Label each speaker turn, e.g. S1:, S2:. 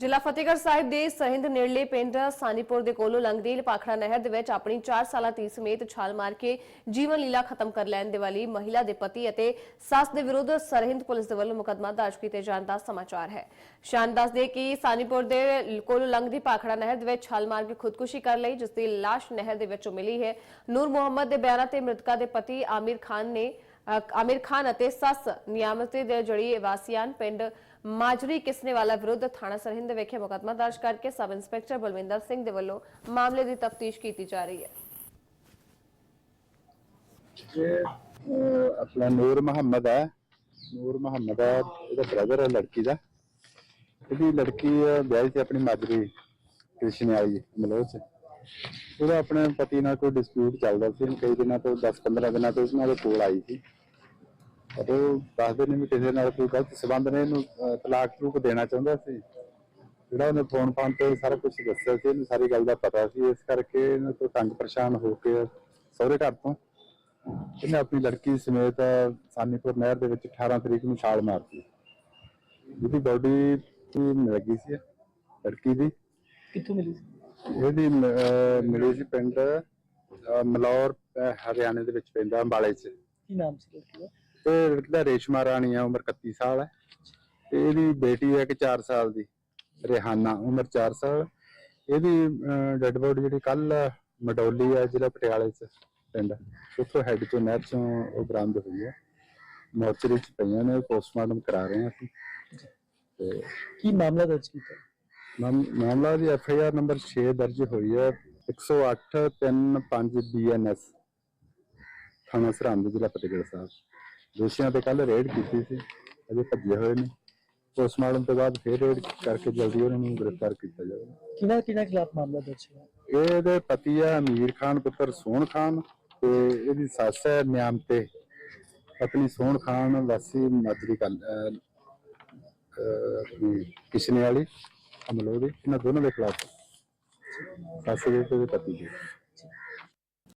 S1: ਜ਼ਿਲ੍ਹਾ ਫਤਿਹਗੜ੍ਹ ਸਾਹਿਬ ਦੇ ਸਰਹਿੰਦ ਨੇੜਲੇ ਪਿੰਡ ਸਾਨੀਪੁਰ ਦੇ ਕੋਲੋਂ ਲੰਘਦੀ ਲਪਾਖੜਾ ਨਹਿਰ ਦੇ ਵਿੱਚ ਆਪਣੀ 4 ਸਾਲਾ ਧੀ ਸਮੇਤ ਛਾਲ ਮਾਰ ਕੇ ਜੀਵਨ ਲੀਲਾ ਖਤਮ ਕਰ ਲੈਣ ਦੇ ਵਾਲੀ ਮਹਿਲਾ ਦੇ ਪਤੀ ਅਤੇ ਸੱਸ ਦੇ ਵਿਰੁੱਧ ਸਰਹਿੰਦ ਪੁਲਿਸ ਦੇ ਵੱਲੋਂ ਮੁਕੱਦਮਾ ਦਰਜ ਕੀਤੇ ਜਾਣ ਦਾ ਸਮਾਚਾਰ ਹੈ। ਸ਼ਾਨ ਦੱਸਦੇ ਕਿ ਸਾਨੀਪੁਰ ਦੇ ਕੋਲੋਂ ਲੰਘਦੀ ਪਾਖੜਾ ਨਹਿਰ ਦੇ ਵਿੱਚ ਛਾਲ ਮਾਰ ਕੇ ਖੁਦਕੁਸ਼ੀ ਕਰ ਲਈ, ਜਿਸ ਦੀ ਲਾਸ਼ ਨਹਿਰ ਦੇ ਵਿੱਚੋਂ ਮਿਲੀ ਹੈ। ਨੂਰ ਮੁਹੰਮਦ ਦੇ ਬਿਆਨਾਂ ਤੇ ਮ੍ਰਿਤਕਾ ਦੇ ਪਤੀ ਆਮਿਰ ਖਾਨ ਨੇ ਆਮਿਰ ਖਾਨ ਅਤੇ ਸੱਸ ਨਿਆਮਤੇ ਦੇ ਜੜੀ ਵਾਸੀਆਂ ਪਿੰਡ ਮਾਜਰੀ ਕਿਸਨੇਵਾਲਾ ਵਿਰੁੱਧ ਥਾਣਾ ਸਰਹਿੰਦ ਵਿਖੇ ਮੁਕੱਦਮਾ ਦਰਜ ਕਰਕੇ ਸਬ ਇੰਸਪੈਕਟਰ ਬਲਵਿੰਦਰ ਸਿੰਘ ਦੇ ਵੱਲੋਂ ਮਾਮਲੇ ਦੀ ਤਫਤੀਸ਼ ਕੀਤੀ ਜਾ ਰਹੀ ਹੈ।
S2: ਇਹ ਆਪਣਾ ਨੂਰ ਮੁਹੰਮਦ ਹੈ। ਨੂਰ ਮੁਹੰਮਦ ਹੈ ਇਹਦਾ ਬ੍ਰਦਰ ਹੈ ਲੜਕੀ ਦਾ। ਇਹਦੀ ਲੜਕੀ ਅਹ, ਵਿਆਹੀ ਆਪਣੀ ਮਾਜਰੀ ਕ੍ਰਿਸ਼ਨ ਆਈ ਮਲੋਚ ਚ। ਉਹਦਾ ਆਪਣੇ ਪਤੀ ਨਾਲ ਕੋਈ ਡਿਸਪਿਊਟ ਚੱਲਦਾ ਸੀ ਕਈ ਦਿਨਾਂ ਤੋਂ 10-15 ਦਿਨਾਂ ਤੋਂ ਉਹਨਾਂ ਦੇ ਕੋਲ ਆਈ ਸੀ। ਪਰ ਉਹ ਦੱਸਦੇ ਨੇ ਵੀ ਕਿਸੇ ਨਾਲ ਕੋਈ ਗਲਤ ਸਬੰਧ ਨੇ ਇਹਨੂੰ ਅਹ, ਤਲਾਕ ਤਲੂਕ ਦੇਣਾ ਚਾਹੁੰਦਾ ਸੀ। ਜਿਹੜਾ ਉਹਨੇ ਫੋਨ ਫਾਨ ਤੇ ਸਾਰਾ ਕੁਝ ਦੱਸਿਆ ਸੀ ਇਹਨੂੰ ਸਾਰੀ ਗੱਲ ਦਾ ਪਤਾ ਸੀ। ਇਸ ਕਰਕੇ ਇਹਨਾਂ ਤੋਂ ਤੰਗ ਪਰੇਸ਼ਾਨ ਹੋ ਕੇ ਸਹੁਰੇ ਘਰ ਤੋਂ ਇਹਨੇ ਆਪਣੀ ਲੜਕੀ ਸਮੇਤ ਸਾਨੀਪੁਰ ਨਹਿਰ ਦੇ ਵਿੱਚ 18 ਤਰੀਕ ਨੂੰ ਛਾਲ ਮਾਰਤੀ। ਜਿਹਦੀ ਬੋਡੀ ਲੱਗੀ ਸੀ ਲੜਕੀ ਦੀ।
S3: ਕਿੱਥੋਂ ਮਿਲੀ ਸੀ?
S2: ਇਹਦੀ ਮਿਲੀ ਸੀ ਪਿੰਡ ਮਲੌਰ ਹਰਿਆਣੇ ਦੇ ਵਿੱਚ ਪੈਂਦਾ ਅੰਬਾਲੇ 'ਚ।
S3: ਕੀ ਨਾਮ ਸੀ ਲੜਕੀ ਦਾ
S2: ਤੇ ਲੜਕੀ ਦਾ ਰੇਸ਼ਮਾ ਰਾਣੀ ਆ ਉਮਰ 31 ਸਾਲ ਹੈ। ਤੇ ਇਹਦੀ ਬੇਟੀ ਹੈ ਕਿ 4 ਸਾਲ ਦੀ ਰਿਹਾਨਾ ਉਮਰ 4 ਸਾਲ। ਇਹਦੀ ਡੈੱਡ ਬੋਡੀ ਜਿਹੜੀ ਕੱਲ ਮਡੌਲੀ ਹੈ ਜ਼ਿਲ੍ਹਾ ਪਟਿਆਲੇ 'ਚ ਪਿੰਡ ਉੱਥੋਂ ਹੈਡ ਤੋਂ ਨਹਿਰ ਉਹ ਬਰਾਮਦ ਹੋਈ ਹੈ ਮੋਰਚਰੀ 'ਚ ਪਈਆਂ ਨੇ ਪੋਸਟਮਾਰਟਮ ਕਰਾ ਰਹੇ ਹਾਂ ਅਸੀਂ। ਤੇ
S3: ਕੀ ਮਾਮਲਾ ਦਰਜ ਕੀਤਾ?
S2: ਮਾਮਲਾ ਦੀ ਐਫ ਆਈ ਆਰ ਨੰਬਰ 6 ਦਰਜ ਹੋਈ ਹੈ 108 35 ਬੀਐਨਐਸ ਥਾਣਾ ਸਰਹੰਦ ਜ਼ਿਲ੍ਹਾ ਫਤਿਹਗੜ੍ਹ ਸਾਹਿਬ। ਦੋਸ਼ੀਆਂ ਤੇ ਕੱਲ ਰੇਡ ਕੀਤੀ ਸੀ ਅਜੇ ਭੱਜੇ ਹੋਏ ਨੇ। ਪੋਸਟਮਾਰਟਮ ਤੋਂ ਬਾਅਦ ਫਿਰ ਰੇਡ ਕਰਕੇ ਜਲਦੀ ਉਹਨਾਂ ਨੂੰ ਗ੍ਰਿਫਤਾਰ ਕੀਤਾ ਜਾਵੇਗਾ
S3: ਕਿਹਨਾਂ ਕਿਹਨਾਂ ਖਿਲਾਫ ਮਾਮਲਾ ਦਰਜ ਹੈ
S2: ਇਹਦੇ ਪਤੀ ਹੈ ਅਮੀਰ ਖਾਨ ਪੁੱਤਰ ਸੋਹਣ ਖਾਨ ਤੇ ਇਹਦੀ ਸੱਸ ਹੈ ਨਿਆਮਤੇ ਪਤਨੀ ਸੋਹਣ ਖਾਨ ਵਾਸੀ ਮਾਜਰੀ ਆਪਣੀ ਕਿਸ਼ਨੇ ਵਾਲੀ ਅਮਲੋਹ ਦੀ ਇਹਨਾਂ ਦੋਨਾਂ ਦੇ ਖਿਲਾਫ। ਸੱਸ ਦੇ ਪਤੀ ਦੇ।